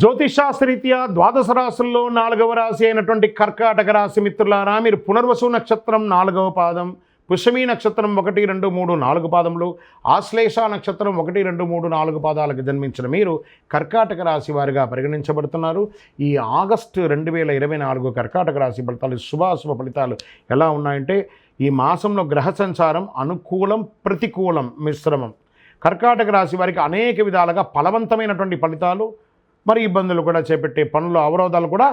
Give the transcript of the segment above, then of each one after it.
జ్యోతిషాస్త్రరీత్యా ద్వాదశ రాశుల్లో నాలుగవ రాశి అయినటువంటి కర్కాటక రాశి మిత్రులారా మీరు పునర్వసు నక్షత్రం నాలుగవ పాదం పుష్యమీ నక్షత్రం ఒకటి రెండు మూడు నాలుగు పాదములు ఆశ్లేష నక్షత్రం ఒకటి రెండు మూడు నాలుగు పాదాలకు జన్మించిన మీరు కర్కాటక రాశి వారిగా పరిగణించబడుతున్నారు. ఈ ఆగస్టు రెండు వేల ఇరవై నాలుగు కర్కాటక రాశి ఫలితాలు శుభాశుభ ఫలితాలు ఎలా ఉన్నాయంటే ఈ మాసంలో గ్రహ సంచారం అనుకూలం ప్రతికూలం మిశ్రమం. కర్కాటక రాశి వారికి అనేక విధాలుగా ఫలవంతమైనటువంటి ఫలితాలు మరి ఇబ్బందులు కూడా చేపట్టే పనులు అవరోధాలు కూడా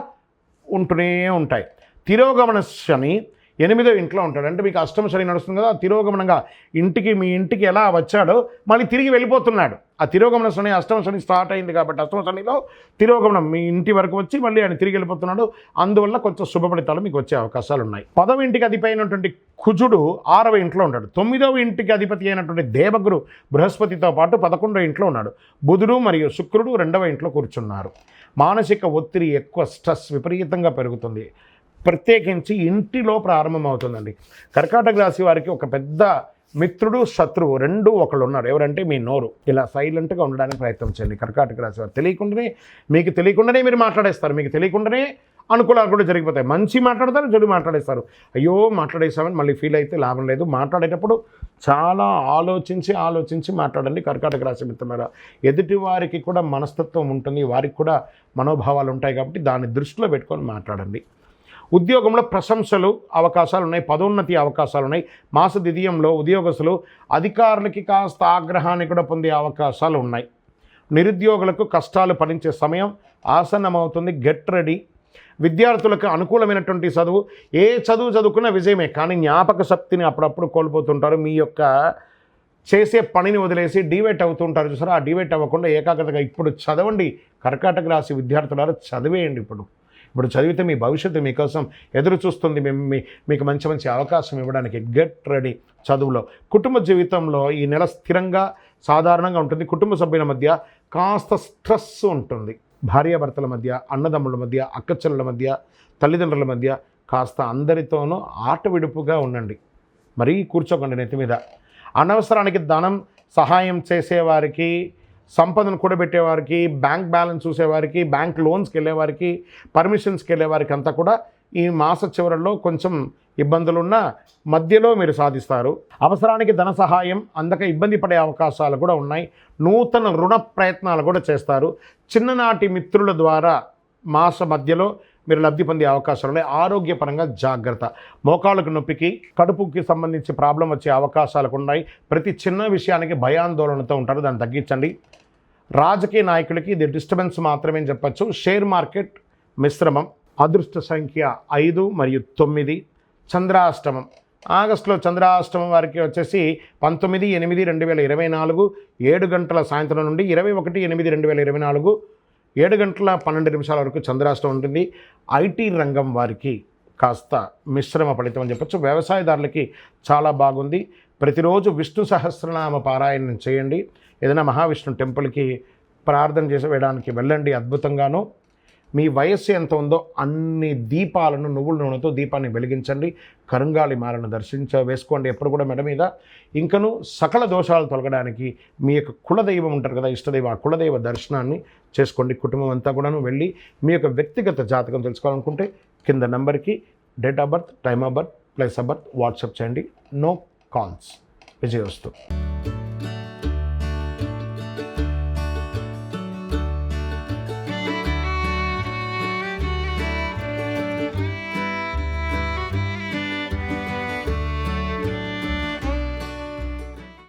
ఉంటూనే ఉంటాయి. తిరోగమన శని ఎనిమిదో ఇంట్లో ఉంటాడు. అంటే మీకు అష్టమ శని నడుస్తుంది కదా తిరోగమనంగా ఇంటికి మీ ఇంటికి ఎలా వచ్చాడో మళ్ళీ తిరిగి వెళ్ళిపోతున్నాడు. ఆ తిరోగమన శని అష్టమ శని స్టార్ట్ అయింది కాబట్టి అష్టమ శనిలో తిరోగమనం మీ ఇంటి వరకు వచ్చి మళ్ళీ ఆయన తిరిగి వెళ్ళిపోతున్నాడు. అందువల్ల కొంచెం శుభ ఫలితాలు మీకు వచ్చే అవకాశాలు ఉన్నాయి. పదవ ఇంటికి అధిపతి అయినటువంటి కుజుడు ఆరవ ఇంట్లో ఉంటాడు. తొమ్మిదవ ఇంటికి అధిపతి అయినటువంటి దేవగురు బృహస్పతితో పాటు పదకొండవ ఇంట్లో ఉన్నాడు. బుధుడు మరియు శుక్రుడు రెండవ ఇంట్లో కూర్చున్నారు. మానసిక ఒత్తిడి ఎక్కువ స్ట్రెస్ విపరీతంగా పెరుగుతుంది. ప్రత్యేకించి ఇంటిలో ప్రారంభమవుతుందండి. కర్కాటక రాశి వారికి ఒక పెద్ద మిత్రుడు శత్రువు రెండు ఒకళ్ళు ఉన్నారు ఎవరంటే మీ నోరు. ఇలా సైలెంట్గా ఉండడానికి ప్రయత్నం చేయండి. కర్కాటక రాశి వారు తెలియకుండానే మీకు తెలియకుండానే మీరు మాట్లాడేస్తారు. మీకు తెలియకుండానే అనుకూలాలు కూడా జరిగిపోతాయి. మంచి మాట్లాడతారు చెడు మాట్లాడేస్తారు. అయ్యో మాట్లాడేసామని మళ్ళీ ఫీల్ అయితే లాభం లేదు. మాట్లాడేటప్పుడు చాలా ఆలోచించి ఆలోచించి మాట్లాడండి. కర్కాటక రాశి మిత్రులారా ఎదుటి వారికి కూడా మనస్తత్వం ఉంటుంది. వారికి కూడా మనోభావాలు ఉంటాయి కాబట్టి దాన్ని దృష్టిలో పెట్టుకొని మాట్లాడండి. ఉద్యోగంలో ప్రశంసలు అవకాశాలు ఉన్నాయి పదోన్నతి అవకాశాలు ఉన్నాయి మాస ద్వితీయంలో ఉద్యోగస్తులు అధికారులకి కాస్త ఆగ్రహాన్ని కూడా పొందే అవకాశాలు ఉన్నాయి నిరుద్యోగులకు కష్టాలు పడించే సమయం ఆసన్నమవుతుంది గెట్ రెడీ. విద్యార్థులకు అనుకూలమైనటువంటి చదువు ఏ చదువు చదువుకున్న విజయమే కానీ జ్ఞాపక శక్తిని అప్పుడప్పుడు కోల్పోతుంటారు. మీ యొక్క చేసే పనిని వదిలేసి డివేట్ అవుతుంటారు చూసారా? ఆ డివేట్ అవ్వకుండా ఏకాగ్రతగా ఇప్పుడు చదవండి. కర్కాటక రాశి విద్యార్థులారా చదివేయండి ఇప్పుడు. ఇప్పుడు చదివితే మీ భవిష్యత్తు మీకోసం ఎదురు చూస్తుంది మేము మీ మీకు మంచి మంచి అవకాశం ఇవ్వడానికి గెట్ రెడీ చదువులో. కుటుంబ జీవితంలో ఈ నెల స్థిరంగా సాధారణంగా ఉంటుంది. కుటుంబ సభ్యుల మధ్య కాస్త స్ట్రెస్ ఉంటుంది. భార్యాభర్తల మధ్య అన్నదమ్ముల మధ్య అక్కచెల్లెల మధ్య తల్లిదండ్రుల మధ్య కాస్త అందరితోనూ ఆట విడుపుగా ఉండండి. మరీ కూర్చోకండి నెత్తి మీద. అనవసరానికి ధనం సహాయం చేసేవారికి సంపదను కూడబెట్టేవారికి బ్యాంక్ బ్యాలెన్స్ చూసేవారికి బ్యాంక్ లోన్స్కి వెళ్ళేవారికి పర్మిషన్స్కి వెళ్ళేవారికి అంతా కూడా ఈ మాస చివరల్లో కొంచెం ఇబ్బందులున్న మధ్యలో మీరు సాధిస్తారు. అవసరానికి ధన సహాయం అందక ఇబ్బంది పడే అవకాశాలు కూడా ఉన్నాయి. నూతన రుణ ప్రయత్నాలు కూడా చేస్తారు. చిన్ననాటి మిత్రుల ద్వారా మాస మధ్యలో మీరు లబ్ధి పొందే అవకాశాలు ఉన్నాయి. ఆరోగ్యపరంగా జాగ్రత్త. మోకాళ్ళకు నొప్పికి కడుపుకి సంబంధించి ప్రాబ్లం వచ్చే అవకాశాలు ఉన్నాయి. ప్రతి చిన్న విషయానికి భయాందోళనతో ఉంటారు. దాన్ని తగ్గించండి. రాజకీయ నాయకులకి ఇది డిస్టర్బెన్స్ మాత్రమే చెప్పచ్చు. షేర్ మార్కెట్ మిశ్రమం. అదృష్ట సంఖ్య ఐదు మరియు తొమ్మిది. చంద్రాష్టమం. ఆగస్టులో చంద్రాష్టమం వారికి వచ్చేసి పంతొమ్మిది ఎనిమిది రెండు వేల ఇరవై నాలుగు. ఏడు గంటల సాయంత్రం నుండి ఇరవై ఒకటి ఎనిమిది రెండు వేల ఇరవై నాలుగు. ఏడు గంటల పన్నెండు నిమిషాల వరకు చంద్రాష్టం ఉంటుంది. ఐటీ రంగం వారికి కాస్త మిశ్రమ ఫలితం అని చెప్పొచ్చు. వ్యవసాయదారులకి చాలా బాగుంది. ప్రతిరోజు విష్ణు సహస్రనామ పారాయణం చేయండి. ఏదైనా మహావిష్ణు టెంపుల్కి ప్రార్థన చేసి వేయడానికి వెళ్ళండి అద్భుతంగాను. మీ వయస్సు ఎంత ఉందో అన్ని దీపాలను నువ్వుల నూనెతో దీపాన్ని వెలిగించండి. కరుంగాలి మాలను దర్శించ వేసుకోండి. ఎప్పుడు కూడా మెడ మీద. ఇంకను సకల దోషాలు తొలగడానికి మీ యొక్క కులదైవం ఉంటారు కదా ఇష్టదైవ ఆ కులదైవ దర్శనాన్ని చేసుకోండి. కుటుంబం అంతా కూడాను వెళ్ళి మీ యొక్క వ్యక్తిగత జాతకం తెలుసుకోవాలనుకుంటే కింద నెంబర్కి date of birth time of birth place of birth WhatsApp చేయండి. No calls విజయవస్తు.